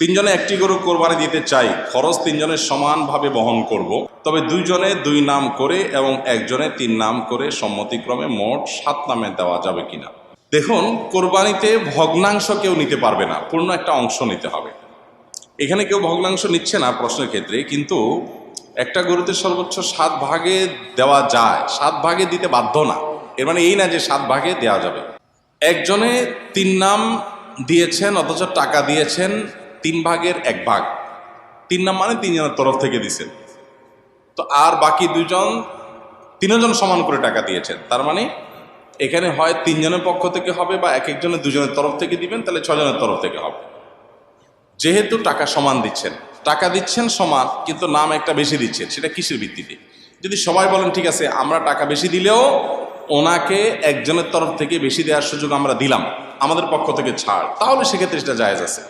তিনজনে একটি গরু কোরবানি দিতে চাই, খরচ তিনজনের সমানভাবে বহন করব। তবে দুইজনে দুই নাম করে এবং একজনে তিন নাম করে সম্মতিক্রমে মোট সাত নামে দেওয়া যাবে কিনা। দেখুন, কোরবানিতে ভগ্নাংশ কেউ নিতে পারবে না, পূর্ণ একটা অংশ নিতে হবে। এখানে কেউ ভগ্নাংশ নিচ্ছে না প্রশ্নের ক্ষেত্রে, কিন্তু একটা গরুতে সর্বোচ্চ সাত ভাগে দেওয়া যায়। সাত ভাগে দিতে বাধ্য না। এর মানে এই না যে সাত ভাগে দেওয়া যাবে। একজনে তিন নাম দিয়েছেন, অথচ টাকা দিয়েছেন তিন ভাগের এক ভাগ। তিন নাম মানে তিনজনের তরফ থেকে দিছেন তো আর বাকি দুজন, তিনজন সমান করে টাকা দিয়েছেন। তার মানে এখানে হয় তিনজনের পক্ষ থেকে হবে বা এক একজনের দুজনের তরফ থেকে দিবেন, তাহলে ছজনের তরফ থেকে হবে। যেহেতু টাকা সমান দিচ্ছেন, টাকা দিচ্ছেন সমান, কিন্তু নাম একটা বেশি দিচ্ছেন, সেটা কিসের ভিত্তিতে? যদি সবাই বলেন, ঠিক আছে, আমরা টাকা বেশি দিলেও ওনাকে একজনের তরফ থেকে বেশি দেওয়ার সুযোগ আমরা দিলাম, আমাদের পক্ষ থেকে ছাড়। তাহলে সেক্ষেত্রে সেটা জায়েজ আছে।